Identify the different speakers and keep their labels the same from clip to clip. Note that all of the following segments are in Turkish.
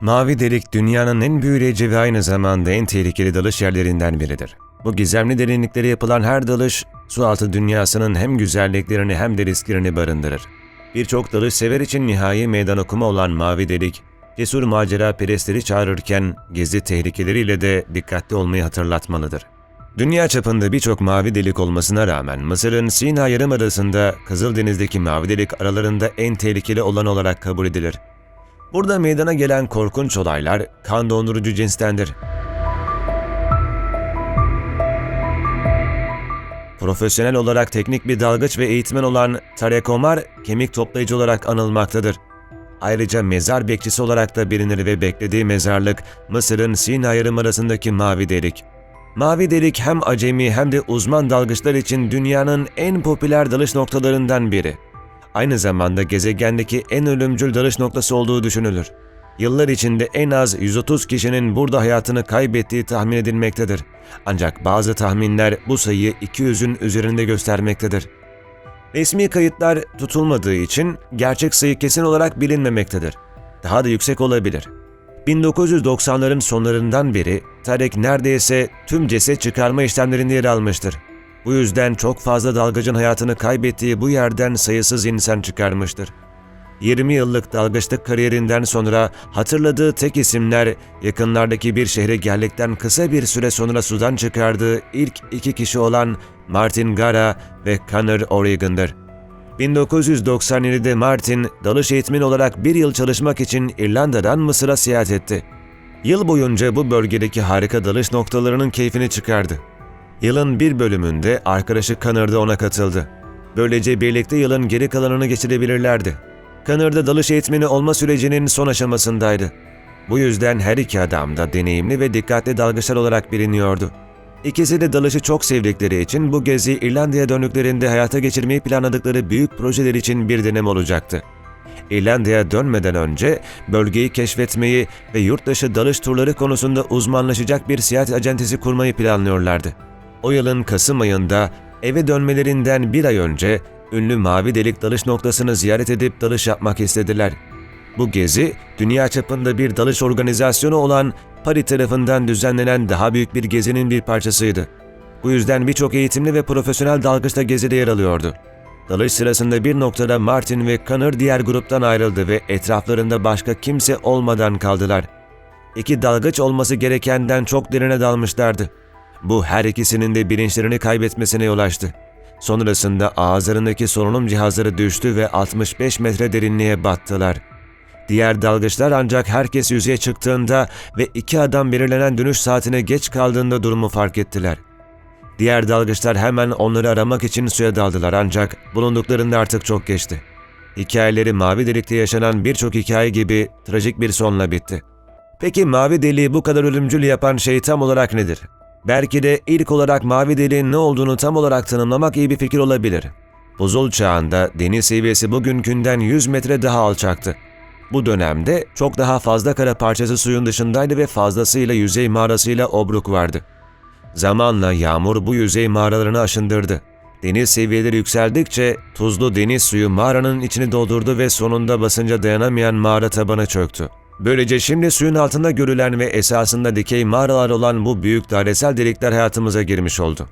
Speaker 1: Mavi delik dünyanın en büyüleyici ve aynı zamanda en tehlikeli dalış yerlerinden biridir. Bu gizemli derinliklere yapılan her dalış, sualtı dünyasının hem güzelliklerini hem de risklerini barındırır. Birçok dalış sever için nihai meydan okuma olan mavi delik, cesur macera perestleri çağırırken gezi tehlikeleriyle de dikkatli olmayı hatırlatmalıdır. Dünya çapında birçok mavi delik olmasına rağmen Mısır'ın Sina Yarımadası'nda Kızıldeniz'deki mavi delik aralarında en tehlikeli olan olarak kabul edilir. Burada meydana gelen korkunç olaylar kan dondurucu cinstendir. Profesyonel olarak teknik bir dalgıç ve eğitmen olan Tarek Omar, kemik toplayıcı olarak anılmaktadır. Ayrıca mezar bekçisi olarak da bilinir ve beklediği mezarlık Mısır'ın Sina Yarımadası'ndaki mavi delik. Mavi delik hem acemi hem de uzman dalgıçlar için dünyanın en popüler dalış noktalarından biri. Aynı zamanda gezegendeki en ölümcül dalış noktası olduğu düşünülür. Yıllar içinde en az 130 kişinin burada hayatını kaybettiği tahmin edilmektedir. Ancak bazı tahminler bu sayıyı 200'ün üzerinde göstermektedir. Resmi kayıtlar tutulmadığı için gerçek sayı kesin olarak bilinmemektedir. Daha da yüksek olabilir. 1990'ların sonlarından beri Tarek neredeyse tüm ceset çıkarma işlemlerinde yer almıştır. Bu yüzden çok fazla dalgıcın hayatını kaybettiği bu yerden sayısız insan çıkarmıştır. 20 yıllık dalgıçlık kariyerinden sonra hatırladığı tek isimler yakınlardaki bir şehre geldikten kısa bir süre sonra sudan çıkardığı ilk iki kişi olan Martin Gara ve Connor O'Regan'dır. 1997'de Martin, dalış eğitmeni olarak bir yıl çalışmak için İrlanda'dan Mısır'a seyahat etti. Yıl boyunca bu bölgedeki harika dalış noktalarının keyfini çıkardı. Yılın bir bölümünde arkadaşı Connor da ona katıldı. Böylece birlikte yılın geri kalanını geçirebilirlerdi. Connor da dalış eğitmeni olma sürecinin son aşamasındaydı. Bu yüzden her iki adam da deneyimli ve dikkatli dalgıçlar olarak biliniyordu. İkisi de dalışı çok sevdikleri için bu gezi İrlanda'ya döndüklerinde hayata geçirmeyi planladıkları büyük projeler için bir denem olacaktı. İrlanda'ya dönmeden önce bölgeyi keşfetmeyi ve yurt dışı dalış turları konusunda uzmanlaşacak bir seyahat acentesi kurmayı planlıyorlardı. O yılın Kasım ayında eve dönmelerinden bir ay önce ünlü mavi delik dalış noktasını ziyaret edip dalış yapmak istediler. Bu gezi, dünya çapında bir dalış organizasyonu olan Paris tarafından düzenlenen daha büyük bir gezinin bir parçasıydı. Bu yüzden birçok eğitimli ve profesyonel dalgıç da gezide yer alıyordu. Dalış sırasında bir noktada Martin ve Connor diğer gruptan ayrıldı ve etraflarında başka kimse olmadan kaldılar. İki dalgıç olması gerekenden çok derine dalmışlardı. Bu her ikisinin de bilinçlerini kaybetmesine yol açtı. Sonrasında ağızlarındaki solunum cihazları düştü ve 65 metre derinliğe battılar. Diğer dalgıçlar ancak herkes yüzeye çıktığında ve iki adam belirlenen dönüş saatine geç kaldığında durumu fark ettiler. Diğer dalgıçlar hemen onları aramak için suya daldılar ancak bulunduklarında artık çok geçti. Hikayeleri mavi delikte yaşanan birçok hikaye gibi trajik bir sonla bitti. Peki mavi deliği bu kadar ölümcül yapan şey tam olarak nedir? Belki de ilk olarak mavi deliğin ne olduğunu tam olarak tanımlamak iyi bir fikir olabilir. Buzul çağında deniz seviyesi bugünkünden 100 metre daha alçaktı. Bu dönemde çok daha fazla kara parçası suyun dışındaydı ve fazlasıyla yüzey mağarasıyla obruk vardı. Zamanla yağmur bu yüzey mağaralarını aşındırdı. Deniz seviyeleri yükseldikçe tuzlu deniz suyu mağaranın içini doldurdu ve sonunda basınca dayanamayan mağara tabana çöktü. Böylece şimdi suyun altında görülen ve esasında dikey mağaralar olan bu büyük dairesel delikler hayatımıza girmiş oldu.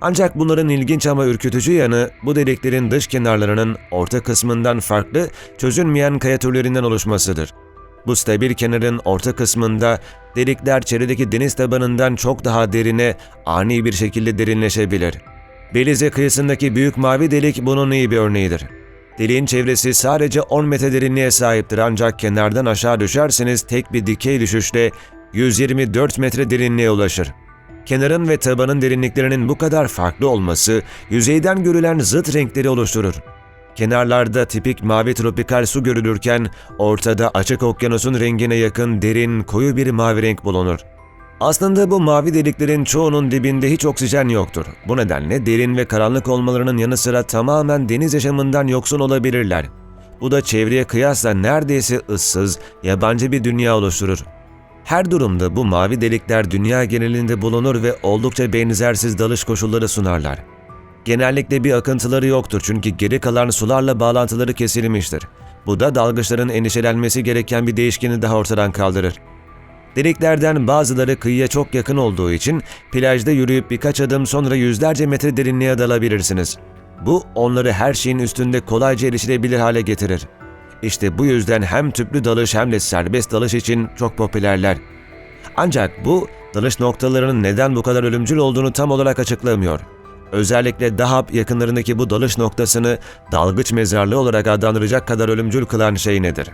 Speaker 1: Ancak bunların ilginç ama ürkütücü yanı bu deliklerin dış kenarlarının orta kısmından farklı çözülmeyen kaya türlerinden oluşmasıdır. Bu stabil kenarın orta kısmında delikler çevredeki deniz tabanından çok daha derine ani bir şekilde derinleşebilir. Belize kıyısındaki büyük mavi delik bunun iyi bir örneğidir. Deliğin çevresi sadece 10 metre derinliğe sahiptir ancak kenardan aşağı düşerseniz tek bir dikey düşüşle 124 metre derinliğe ulaşır. Kenarın ve tabanın derinliklerinin bu kadar farklı olması yüzeyden görülen zıt renkleri oluşturur. Kenarlarda tipik mavi tropikal su görülürken ortada açık okyanusun rengine yakın derin koyu bir mavi renk bulunur. Aslında bu mavi deliklerin çoğunun dibinde hiç oksijen yoktur. Bu nedenle derin ve karanlık olmalarının yanı sıra tamamen deniz yaşamından yoksun olabilirler. Bu da çevreye kıyasla neredeyse ıssız, yabancı bir dünya oluşturur. Her durumda bu mavi delikler dünya genelinde bulunur ve oldukça benzersiz dalış koşulları sunarlar. Genellikle bir akıntıları yoktur çünkü geri kalan sularla bağlantıları kesilmiştir. Bu da dalgıçların endişelenmesi gereken bir değişkeni daha ortadan kaldırır. Deliklerden bazıları kıyıya çok yakın olduğu için plajda yürüyüp birkaç adım sonra yüzlerce metre derinliğe dalabilirsiniz. Bu onları her şeyin üstünde kolayca erişilebilir hale getirir. İşte bu yüzden hem tüplü dalış hem de serbest dalış için çok popülerler. Ancak bu dalış noktalarının neden bu kadar ölümcül olduğunu tam olarak açıklamıyor. Özellikle Dahab yakınlarındaki bu dalış noktasını dalgıç mezarlığı olarak adlandıracak kadar ölümcül kılan şey nedir?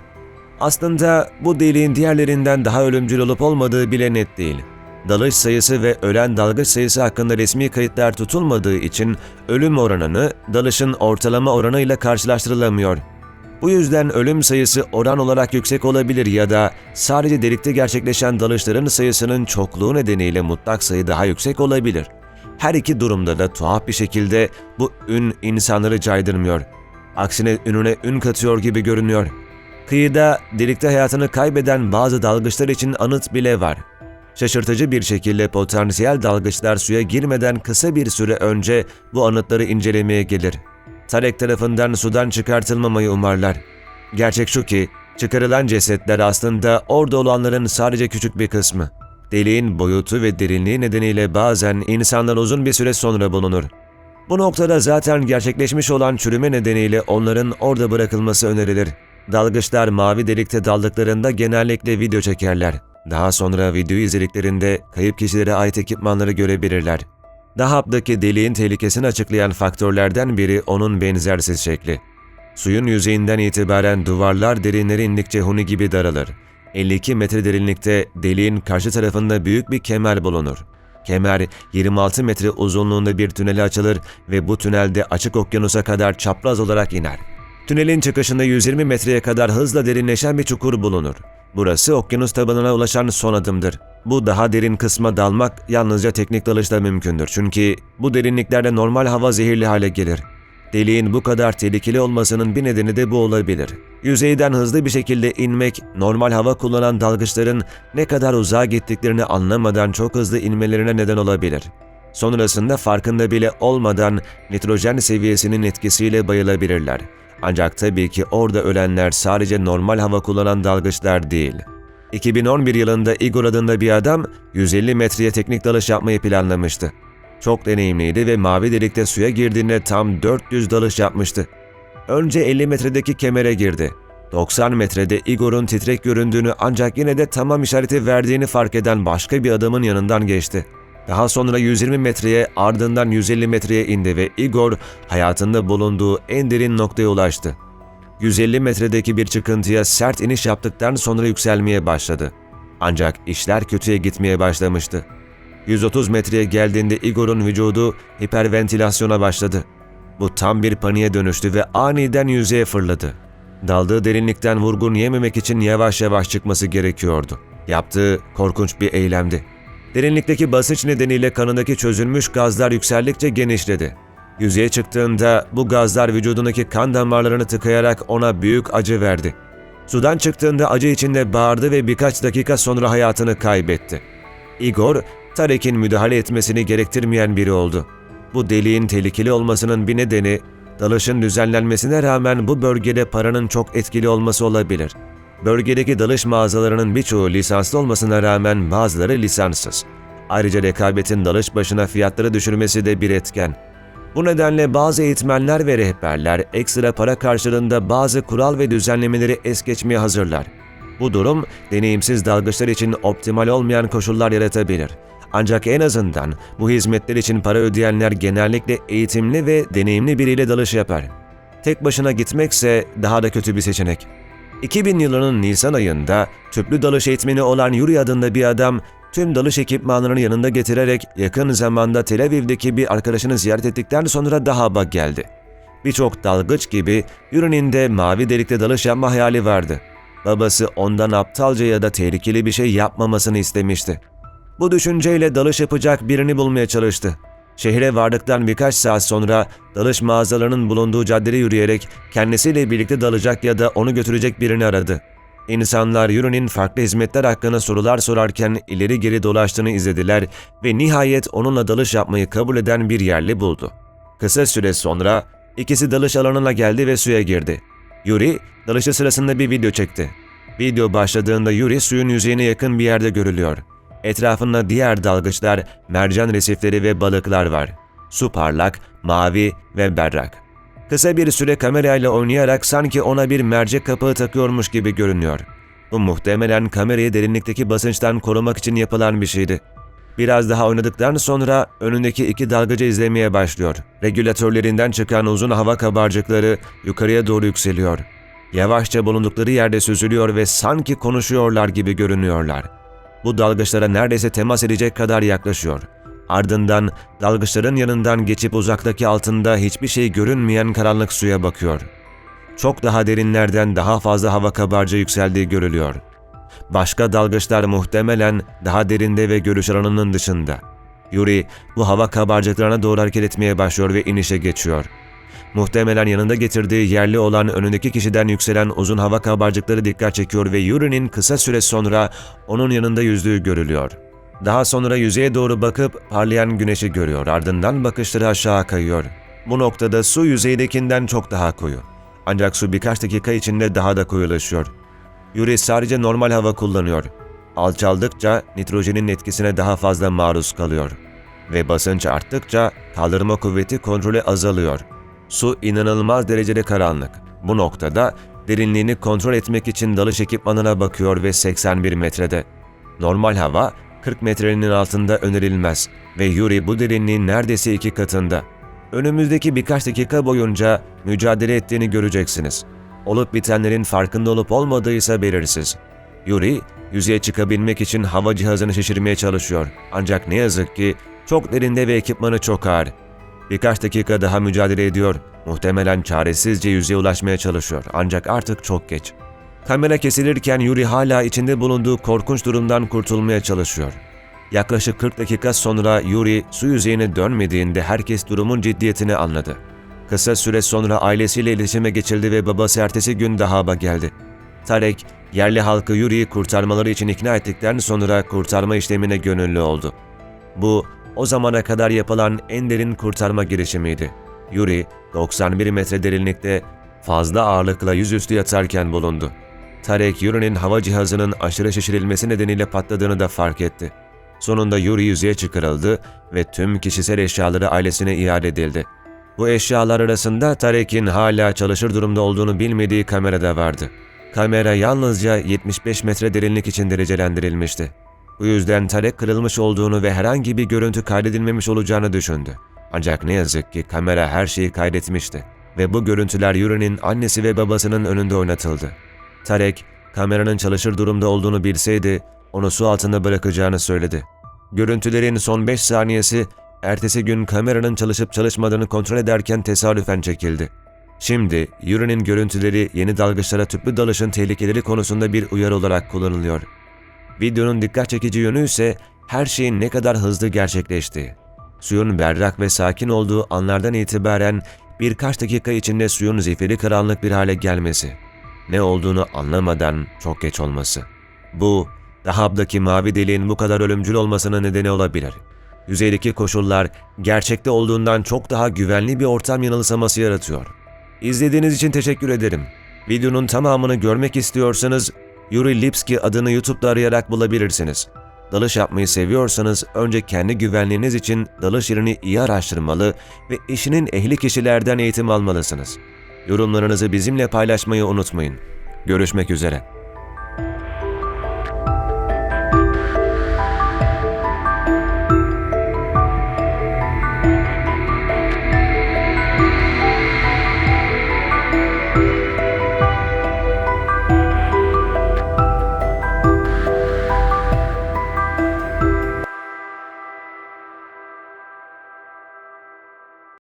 Speaker 1: Aslında bu deliğin diğerlerinden daha ölümcül olup olmadığı bile net değil. Dalış sayısı ve ölen dalgıç sayısı hakkında resmi kayıtlar tutulmadığı için ölüm oranını dalışın ortalama oranıyla karşılaştırılamıyor. Bu yüzden ölüm sayısı oran olarak yüksek olabilir ya da sadece delikte gerçekleşen dalışların sayısının çokluğu nedeniyle mutlak sayı daha yüksek olabilir. Her iki durumda da tuhaf bir şekilde bu ün insanları caydırmıyor. Aksine ününe ün katıyor gibi görünüyor. Kıyıda delikte hayatını kaybeden bazı dalgıçlar için anıt bile var. Şaşırtıcı bir şekilde potansiyel dalgıçlar suya girmeden kısa bir süre önce bu anıtları incelemeye gelir. Tarek tarafından sudan çıkartılmamayı umarlar. Gerçek şu ki, çıkarılan cesetler aslında orada olanların sadece küçük bir kısmı. Deliğin boyutu ve derinliği nedeniyle bazen insanlar uzun bir süre sonra bulunur. Bu noktada zaten gerçekleşmiş olan çürüme nedeniyle onların orada bırakılması önerilir. Dalgıçlar mavi delikte daldıklarında genellikle video çekerler. Daha sonra videoyu izlediklerinde kayıp kişilere ait ekipmanları görebilirler. Dahab'daki deliğin tehlikesini açıklayan faktörlerden biri onun benzersiz şekli. Suyun yüzeyinden itibaren duvarlar derinleri indikçe huni gibi daralır. 52 metre derinlikte deliğin karşı tarafında büyük bir kemer bulunur. Kemer 26 metre uzunluğunda bir tünele açılır ve bu tünelde açık okyanusa kadar çapraz olarak iner. Tünelin çıkışında 120 metreye kadar hızla derinleşen bir çukur bulunur. Burası okyanus tabanına ulaşan son adımdır. Bu daha derin kısma dalmak yalnızca teknik dalışla mümkündür. Çünkü bu derinliklerde normal hava zehirli hale gelir. Deliğin bu kadar tehlikeli olmasının bir nedeni de bu olabilir. Yüzeyden hızlı bir şekilde inmek, normal hava kullanan dalgıçların ne kadar uzağa gittiklerini anlamadan çok hızlı inmelerine neden olabilir. Sonrasında farkında bile olmadan nitrojen seviyesinin etkisiyle bayılabilirler. Ancak tabii ki orada ölenler sadece normal hava kullanan dalgıçlar değil. 2011 yılında Igor adında bir adam 150 metreye teknik dalış yapmayı planlamıştı. Çok deneyimliydi ve mavi delikte suya girdiğinde tam 400 dalış yapmıştı. Önce 50 metredeki kemere girdi. 90 metrede Igor'un titrek göründüğünü ancak yine de tamam işareti verdiğini fark eden başka bir adamın yanından geçti. Daha sonra 120 metreye ardından 150 metreye indi ve Igor hayatında bulunduğu en derin noktaya ulaştı. 150 metredeki bir çıkıntıya sert iniş yaptıktan sonra yükselmeye başladı. Ancak işler kötüye gitmeye başlamıştı. 130 metreye geldiğinde Igor'un vücudu hiperventilasyona başladı. Bu tam bir paniğe dönüştü ve aniden yüzeye fırladı. Daldığı derinlikten vurgun yememek için yavaş yavaş çıkması gerekiyordu. Yaptığı korkunç bir eylemdi. Derinlikteki basınç nedeniyle kanındaki çözülmüş gazlar yükseldikçe genişledi. Yüzeye çıktığında bu gazlar vücudundaki kan damarlarını tıkayarak ona büyük acı verdi. Sudan çıktığında acı içinde bağırdı ve birkaç dakika sonra hayatını kaybetti. Igor, Tarek'in müdahale etmesini gerektirmeyen biri oldu. Bu deliğin tehlikeli olmasının bir nedeni, dalışın düzenlenmesine rağmen bu bölgede paranın çok etkili olması olabilir. Bölgedeki dalış mağazalarının birçoğu lisanslı olmasına rağmen bazıları lisanssız. Ayrıca rekabetin dalış başına fiyatları düşürmesi de bir etken. Bu nedenle bazı eğitmenler ve rehberler ekstra para karşılığında bazı kural ve düzenlemeleri es geçmeye hazırlar. Bu durum deneyimsiz dalgıçlar için optimal olmayan koşullar yaratabilir. Ancak en azından bu hizmetler için para ödeyenler genellikle eğitimli ve deneyimli biriyle dalış yapar. Tek başına gitmekse daha da kötü bir seçenek. 2000 yılının Nisan ayında tüplü dalış eğitmeni olan Yuri adında bir adam tüm dalış ekipmanlarını yanında getirerek yakın zamanda Tel Aviv'deki bir arkadaşını ziyaret ettikten sonra Dahab'a geldi. Birçok dalgıç gibi Yuri'nin de mavi delikte dalış yapma hayali vardı. Babası ondan aptalca ya da tehlikeli bir şey yapmamasını istemişti. Bu düşünceyle dalış yapacak birini bulmaya çalıştı. Şehre vardıktan birkaç saat sonra dalış mağazalarının bulunduğu caddede yürüyerek kendisiyle birlikte dalacak ya da onu götürecek birini aradı. İnsanlar Yuri'nin farklı hizmetler hakkında sorular sorarken ileri geri dolaştığını izlediler ve nihayet onunla dalış yapmayı kabul eden bir yerli buldu. Kısa süre sonra ikisi dalış alanına geldi ve suya girdi. Yuri, dalışı sırasında bir video çekti. Video başladığında Yuri suyun yüzeyine yakın bir yerde görülüyor. Etrafında diğer dalgıçlar, mercan resifleri ve balıklar var. Su parlak, mavi ve berrak. Kısa bir süre kamerayla oynayarak sanki ona bir mercek kapağı takıyormuş gibi görünüyor. Bu muhtemelen kamerayı derinlikteki basınçtan korumak için yapılan bir şeydi. Biraz daha oynadıktan sonra önündeki iki dalgıcı izlemeye başlıyor. Regülatörlerinden çıkan uzun hava kabarcıkları yukarıya doğru yükseliyor. Yavaşça bulundukları yerde süzülüyor ve sanki konuşuyorlar gibi görünüyorlar. Bu dalgıçlara neredeyse temas edecek kadar yaklaşıyor. Ardından dalgıçların yanından geçip uzaktaki altında hiçbir şey görünmeyen karanlık suya bakıyor. Çok daha derinlerden daha fazla hava kabarcığı yükseldiği görülüyor. Başka dalgıçlar muhtemelen daha derinde ve görüş alanının dışında. Yuri bu hava kabarcıklarına doğru hareket etmeye başlıyor ve inişe geçiyor. Muhtemelen yanında getirdiği yerli olan önündeki kişiden yükselen uzun hava kabarcıkları dikkat çekiyor ve Yuri'nin kısa süre sonra onun yanında yüzdüğü görülüyor. Daha sonra yüzeye doğru bakıp parlayan güneşi görüyor. Ardından bakışları aşağı kayıyor. Bu noktada su yüzeydekinden çok daha koyu. Ancak su birkaç dakika içinde daha da koyulaşıyor. Yuri sadece normal hava kullanıyor. Alçaldıkça nitrojenin etkisine daha fazla maruz kalıyor. Ve basınç arttıkça kaldırma kuvveti kontrolü azalıyor. Su inanılmaz derecede karanlık. Bu noktada derinliğini kontrol etmek için dalış ekipmanına bakıyor ve 81 metrede. Normal hava 40 metrenin altında önerilmez ve Yuri bu derinliğin neredeyse iki katında. Önümüzdeki birkaç dakika boyunca mücadele ettiğini göreceksiniz. Olup bitenlerin farkında olup olmadığı ise belirsiz. Yuri, yüzeye çıkabilmek için hava cihazını şişirmeye çalışıyor. Ancak ne yazık ki çok derinde ve ekipmanı çok ağır. Birkaç dakika daha mücadele ediyor. Muhtemelen çaresizce yüzeye ulaşmaya çalışıyor. Ancak artık çok geç. Kamera kesilirken Yuri hala içinde bulunduğu korkunç durumdan kurtulmaya çalışıyor. Yaklaşık 40 dakika sonra Yuri su yüzeyine dönmediğinde herkes durumun ciddiyetini anladı. Kısa süre sonra ailesiyle iletişime geçildi ve babası ertesi gün Dahab'a geldi. Tarek, yerli halkı Yuri'yi kurtarmaları için ikna ettikten sonra kurtarma işlemine gönüllü oldu. Bu, o zamana kadar yapılan en derin kurtarma girişimiydi. Yuri, 91 metre derinlikte fazla ağırlıkla yüzüstü yatarken bulundu. Tarek, Yuri'nin hava cihazının aşırı şişirilmesi nedeniyle patladığını da fark etti. Sonunda Yuri yüzeye çıkarıldı ve tüm kişisel eşyaları ailesine iade edildi. Bu eşyalar arasında Tarek'in hala çalışır durumda olduğunu bilmediği kamera da vardı. Kamera yalnızca 75 metre derinlik için derecelendirilmişti. Bu yüzden Tarek kırılmış olduğunu ve herhangi bir görüntü kaydedilmemiş olacağını düşündü. Ancak ne yazık ki kamera her şeyi kaydetmişti ve bu görüntüler Yuri'nin annesi ve babasının önünde oynatıldı. Tarek, kameranın çalışır durumda olduğunu bilseydi onu su altında bırakacağını söyledi. Görüntülerin son 5 saniyesi ertesi gün kameranın çalışıp çalışmadığını kontrol ederken tesadüfen çekildi. Şimdi Yuri'nin görüntüleri yeni dalgıçlara tüplü dalışın tehlikeleri konusunda bir uyarı olarak kullanılıyor. Videonun dikkat çekici yönü ise her şeyin ne kadar hızlı gerçekleştiği. Suyun berrak ve sakin olduğu anlardan itibaren birkaç dakika içinde suyun zifiri karanlık bir hale gelmesi. Ne olduğunu anlamadan çok geç olması. Bu, Dahab'daki mavi deliğin bu kadar ölümcül olmasına nedeni olabilir. Yüzeydeki koşullar gerçekte olduğundan çok daha güvenli bir ortam yanılsaması yaratıyor. İzlediğiniz için teşekkür ederim. Videonun tamamını görmek istiyorsanız Yuri Lipski adını YouTube'da arayarak bulabilirsiniz. Dalış yapmayı seviyorsanız önce kendi güvenliğiniz için dalış yerini iyi araştırmalı ve işinin ehli kişilerden eğitim almalısınız. Yorumlarınızı bizimle paylaşmayı unutmayın. Görüşmek üzere.